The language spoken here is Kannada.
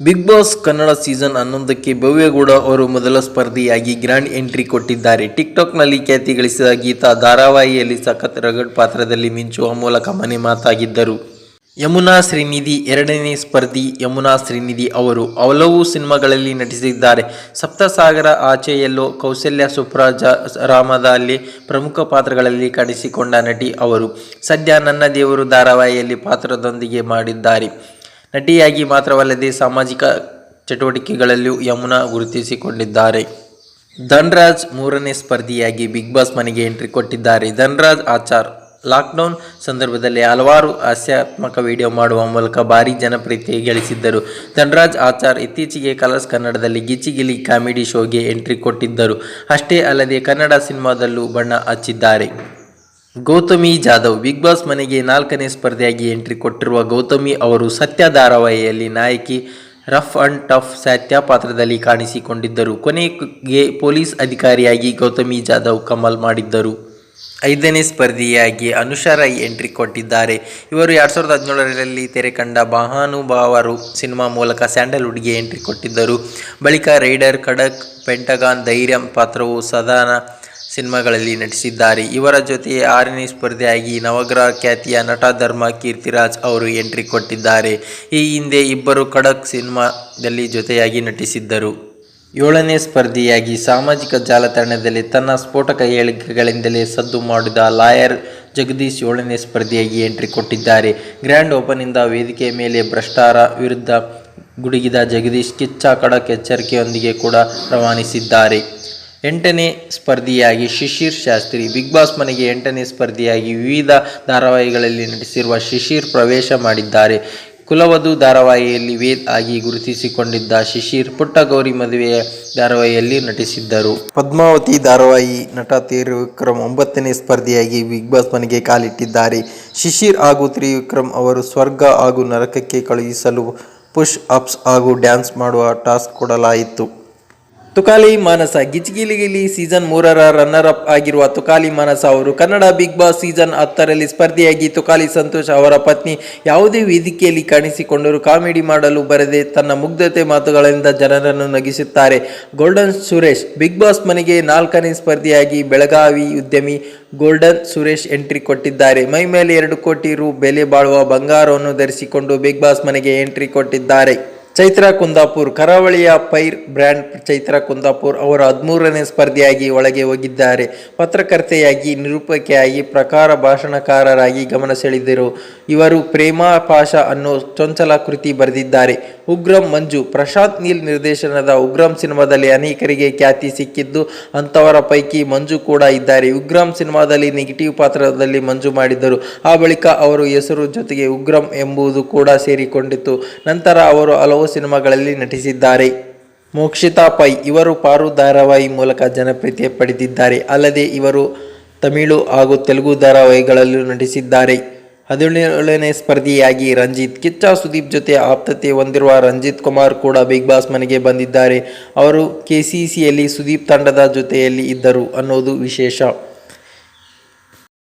ಬಿಗ್ ಬಾಸ್ ಕನ್ನಡ ಸೀಸನ್ ಹನ್ನೊಂದಕ್ಕೆ ಭವ್ಯಗೌಡ ಅವರು ಮೊದಲ ಸ್ಪರ್ಧಿಯಾಗಿ ಗ್ರ್ಯಾಂಡ್ ಎಂಟ್ರಿ ಕೊಟ್ಟಿದ್ದಾರೆ. ಟಿಕ್ಟಾಕ್ನಲ್ಲಿ ಖ್ಯಾತಿ ಗಳಿಸಿದ ಗೀತಾ ಧಾರಾವಾಹಿಯಲ್ಲಿ ಸಖತ್ ರಗಡ್ ಪಾತ್ರದಲ್ಲಿ ಮಿಂಚುವ ಮೂಲಕ ಮನೆ ಮಾತಾಗಿದ್ದರು. ಯಮುನಾ ಶ್ರೀನಿಧಿ ಎರಡನೇ ಸ್ಪರ್ಧಿ ಯಮುನಾ ಶ್ರೀನಿಧಿ ಅವರು ಹಲವು ಸಿನಿಮಾಗಳಲ್ಲಿ ನಟಿಸಿದ್ದಾರೆ. ಸಪ್ತಸಾಗರ ಆಚೆಯಲ್ಲೋ ಕೌಶಲ್ಯ, ಸುಪ್ರಾಜ ರಾಮದಲ್ಲಿ ಪ್ರಮುಖ ಪಾತ್ರಗಳಲ್ಲಿ ಕಾಣಿಸಿಕೊಂಡ ನಟಿ ಅವರು. ಸದ್ಯ ನನ್ನ ದೇವರು ಧಾರಾವಾಹಿಯಲ್ಲಿ ಪಾತ್ರದೊಂದಿಗೆ ಮಾಡಿದ್ದಾರೆ. ನಟಿಯಾಗಿ ಮಾತ್ರವಲ್ಲದೆ ಸಾಮಾಜಿಕ ಚಟುವಟಿಕೆಗಳಲ್ಲೂ ಯಮುನಾ ಗುರುತಿಸಿಕೊಂಡಿದ್ದಾರೆ. ಧನ್ರಾಜ್ ಮೂರನೇ ಸ್ಪರ್ಧಿಯಾಗಿ ಬಿಗ್ ಬಾಸ್ ಮನೆಗೆ ಎಂಟ್ರಿ ಕೊಟ್ಟಿದ್ದಾರೆ. ಧನ್ರಾಜ್ ಆಚಾರ್. ಲಾಕ್ಡೌನ್ ಸಂದರ್ಭದಲ್ಲಿ ಹಲವಾರು ಹಾಸ್ಯಾತ್ಮಕ ವಿಡಿಯೋ ಮಾಡುವ ಮೂಲಕ ಭಾರಿ ಜನಪ್ರಿಯತೆ ಗಳಿಸಿದ್ದರು. ಧನ್ರಾಜ್ ಆಚಾರ್ ಇತ್ತೀಚೆಗೆ ಕಲರ್ಸ್ ಕನ್ನಡದಲ್ಲಿ ಗಿಚ್ಚಿಗಿಲಿ ಕಾಮಿಡಿ ಶೋಗೆ ಎಂಟ್ರಿ ಕೊಟ್ಟಿದ್ದರು. ಅಷ್ಟೇ ಅಲ್ಲದೆ ಕನ್ನಡ ಸಿನಿಮಾದಲ್ಲೂ ಬಣ್ಣ ಹಚ್ಚಿದ್ದಾರೆ. ಗೌತಮಿ ಜಾಧವ್ ಬಿಗ್ ಬಾಸ್ ಮನೆಗೆ ನಾಲ್ಕನೇ ಸ್ಪರ್ಧೆಯಾಗಿ ಎಂಟ್ರಿ ಕೊಟ್ಟಿರುವ ಗೌತಮಿ ಅವರು ಸತ್ಯ ಧಾರಾವಾಹಿಯಲ್ಲಿ ನಾಯಕಿ ರಫ್ ಅಂಡ್ ಟಫ್ ಸತ್ಯ ಪಾತ್ರದಲ್ಲಿ ಕಾಣಿಸಿಕೊಂಡಿದ್ದರು. ಕೊನೆಗೆ ಪೊಲೀಸ್ ಅಧಿಕಾರಿಯಾಗಿ ಗೌತಮಿ ಜಾಧವ್ ಕಮಲ್ ಮಾಡಿದ್ದರು. ಐದನೇ ಸ್ಪರ್ಧಿಯಾಗಿ ಅನುಷಾ ರೈ ಎಂಟ್ರಿ ಕೊಟ್ಟಿದ್ದಾರೆ. ಇವರು ಎರಡು ಸಾವಿರದ ಹದಿನೇಳರಲ್ಲಿ ತೆರೆ ಕಂಡ ಮಹಾನುಭಾವರು ಸಿನಿಮಾ ಮೂಲಕ ಸ್ಯಾಂಡಲ್ವುಡ್ಗೆ ಎಂಟ್ರಿ ಕೊಟ್ಟಿದ್ದರು. ಬಳಿಕ ರೈಡರ್ ಖಡಕ್ ಪೆಂಟಗಾನ್ ಧೈರ್ಯಂ ಪಾತ್ರವು ಸದಾನ ಸಿನಿಮಾಗಳಲ್ಲಿ ನಟಿಸಿದ್ದಾರೆ. ಇವರ ಜೊತೆ ಆರನೇ ಸ್ಪರ್ಧೆಯಾಗಿ ನವಗ್ರಹ ಖ್ಯಾತಿಯ ನಟ ಧರ್ಮ ಕೀರ್ತಿರಾಜ್ ಅವರು ಎಂಟ್ರಿ ಕೊಟ್ಟಿದ್ದಾರೆ. ಈ ಹಿಂದೆ ಇಬ್ಬರು ಖಡಕ್ ಸಿನಿಮಾದಲ್ಲಿ ಜೊತೆಯಾಗಿ ನಟಿಸಿದ್ದರು. ಏಳನೇ ಸ್ಪರ್ಧೆಯಾಗಿ ಸಾಮಾಜಿಕ ಜಾಲತಾಣದಲ್ಲಿ ತನ್ನ ಸ್ಫೋಟಕ ಹೇಳಿಕೆಗಳಿಂದಲೇ ಸದ್ದು ಮಾಡಿದ ಲಾಯರ್ ಜಗದೀಶ್ ಏಳನೇ ಸ್ಪರ್ಧೆಯಾಗಿ ಎಂಟ್ರಿ ಕೊಟ್ಟಿದ್ದಾರೆ. ಗ್ರ್ಯಾಂಡ್ ಓಪನ್ನಿಂದ ವೇದಿಕೆಯ ಮೇಲೆ ಭ್ರಷ್ಟಾರ ವಿರುದ್ಧ ಗುಡುಗಿದ ಜಗದೀಶ್ ಕಿಚ್ಚ ಖಡಕ್ ಎಚ್ಚರಿಕೆಯೊಂದಿಗೆ ಕೂಡ ರವಾನಿಸಿದ್ದಾರೆ. ಎಂಟನೇ ಸ್ಪರ್ಧಿಯಾಗಿ ಶಿಶಿರ್ ಶಾಸ್ತ್ರಿ, ಬಿಗ್ ಬಾಸ್ ಮನೆಗೆ ಎಂಟನೇ ಸ್ಪರ್ಧಿಯಾಗಿ ವಿವಿಧ ಧಾರಾವಾಹಿಗಳಲ್ಲಿ ನಟಿಸಿರುವ ಶಿಶಿರ್ ಪ್ರವೇಶ ಮಾಡಿದ್ದಾರೆ. ಕುಲವಧು ಧಾರಾವಾಹಿಯಲ್ಲಿ ವೇದ್ ಆಗಿ ಗುರುತಿಸಿಕೊಂಡಿದ್ದ ಶಿಶಿರ್ ಪುಟ್ಟಗೌರಿ ಮದುವೆಯ ಧಾರಾವಾಹಿಯಲ್ಲಿ ನಟಿಸಿದ್ದರು. ಪದ್ಮಾವತಿ ಧಾರಾವಾಹಿ ನಟ ತ್ರಿವಿಕ್ರಮ್ ಒಂಬತ್ತನೇ ಸ್ಪರ್ಧಿಯಾಗಿ ಬಿಗ್ ಬಾಸ್ ಮನೆಗೆ ಕಾಲಿಟ್ಟಿದ್ದಾರೆ. ಶಿಶಿರ್ ಹಾಗೂ ತ್ರಿವಿಕ್ರಮ್ ಅವರು ಸ್ವರ್ಗ ಹಾಗೂ ನರಕಕ್ಕೆ ಕಳುಹಿಸಲು ಪುಷ್ ಅಪ್ಸ್ ಹಾಗೂ ಡ್ಯಾನ್ಸ್ ಮಾಡುವ ಟಾಸ್ಕ್ ಕೊಡಲಾಯಿತು. ತುಕಾಲಿ ಮಾನಸ ಗಿಚ್ಗಿಲಿಗಿಲಿ ಸೀಸನ್ ಮೂರರ ರನ್ನರ್ ಅಪ್ ಆಗಿರುವ ತುಕಾಲಿ ಮಾನಸ ಅವರು ಕನ್ನಡ ಬಿಗ್ ಬಾಸ್ ಸೀಸನ್ ಹತ್ತರಲ್ಲಿ ಸ್ಪರ್ಧಿಯಾಗಿ ತುಕಾಲಿ ಸಂತೋಷ್ ಅವರ ಪತ್ನಿ ಯಾವುದೇ ವೇದಿಕೆಯಲ್ಲಿ ಕಾಣಿಸಿಕೊಂಡರೂ ಕಾಮಿಡಿ ಮಾಡಲು ಬರದೆ ತನ್ನ ಮುಗ್ಧತೆ ಮಾತುಗಳಿಂದ ಜನರನ್ನು ನಗಿಸುತ್ತಾರೆ. ಗೋಲ್ಡನ್ ಸುರೇಶ್ ಬಿಗ್ ಬಾಸ್ ಮನೆಗೆ ನಾಲ್ಕನೇ ಸ್ಪರ್ಧಿಯಾಗಿ ಬೆಳಗಾವಿ ಉದ್ಯಮಿ ಗೋಲ್ಡನ್ ಸುರೇಶ್ ಎಂಟ್ರಿ ಕೊಟ್ಟಿದ್ದಾರೆ. ಮೈ ಮೇಲೆ ಎರಡು ಕೋಟಿ ರು ಬೆಲೆ ಬಾಳುವ ಬಂಗಾರವನ್ನು ಧರಿಸಿಕೊಂಡು ಬಿಗ್ ಬಾಸ್ ಮನೆಗೆ ಎಂಟ್ರಿ ಕೊಟ್ಟಿದ್ದಾರೆ. ಚೈತ್ರಾ ಕುಂದಾಪುರ್, ಕರಾವಳಿಯ ಪೈರ್ ಬ್ರ್ಯಾಂಡ್ ಚೈತ್ರ ಕುಂದಾಪುರ್ ಅವರು ಹದಿಮೂರನೇ ಸ್ಪರ್ಧಿಯಾಗಿ ಒಳಗೆ ಹೋಗಿದ್ದಾರೆ. ಪತ್ರಕರ್ತೆಯಾಗಿ, ನಿರೂಪಕಿಯಾಗಿ, ಪ್ರಕಾರ ಭಾಷಣಕಾರರಾಗಿ ಗಮನ ಸೆಳೆದರು. ಇವರು ಪ್ರೇಮಾ ಪಾಷಾ ಅನ್ನೋ ಚೊಂಚಲ ಕೃತಿ ಬರೆದಿದ್ದಾರೆ. ಉಗ್ರಂ ಮಂಜು, ಪ್ರಶಾಂತ್ ನೀಲ್ ನಿರ್ದೇಶನದ ಉಗ್ರಂ ಸಿನಿಮಾದಲ್ಲಿ ಅನೇಕರಿಗೆ ಖ್ಯಾತಿ ಸಿಕ್ಕಿದ್ದು ಅಂಥವರ ಪೈಕಿ ಮಂಜು ಕೂಡ ಇದ್ದಾರೆ. ಉಗ್ರಂ ಸಿನಿಮಾದಲ್ಲಿ ನೆಗೆಟಿವ್ ಪಾತ್ರದಲ್ಲಿ ಮಂಜು ಮಾಡಿದ್ದರು. ಆ ಬಳಿಕ ಅವರು ಹೆಸರು ಜೊತೆಗೆ ಉಗ್ರಂ ಎಂಬುದು ಕೂಡ ಸೇರಿಕೊಂಡಿತ್ತು. ನಂತರ ಅವರು ಹಲವು ಸಿನಿಮಾಗಳಲ್ಲಿ ನಟಿಸಿದ್ದಾರೆ. ಮೋಕ್ಷಿತಾ ಪೈ ಇವರು ಪಾರು ಧಾರಾವಾಹಿ ಮೂಲಕ ಜನಪ್ರಿಯತೆ ಪಡೆದಿದ್ದಾರೆ. ಅಲ್ಲದೆ ಇವರು ತಮಿಳು ಹಾಗೂ ತೆಲುಗು ಧಾರಾವಾಹಿಗಳಲ್ಲೂ ನಟಿಸಿದ್ದಾರೆ. ಹದಿನೇಳನೇ ಸ್ಪರ್ಧಿಯಾಗಿ ರಂಜಿತ್, ಕಿಚ್ಚ ಸುದೀಪ್ ಜೊತೆ ಆಪ್ತತೆ ಹೊಂದಿರುವ ರಂಜಿತ್ ಕುಮಾರ್ ಕೂಡ ಬಿಗ್ ಬಾಸ್ ಮನೆಗೆ ಬಂದಿದ್ದಾರೆ. ಅವರು ಕೆಸಿಸಿಯಲ್ಲಿ ಸುದೀಪ್ ತಂಡದ ಜೊತೆಯಲ್ಲಿ ಇದ್ದರು ಅನ್ನೋದು ವಿಶೇಷ.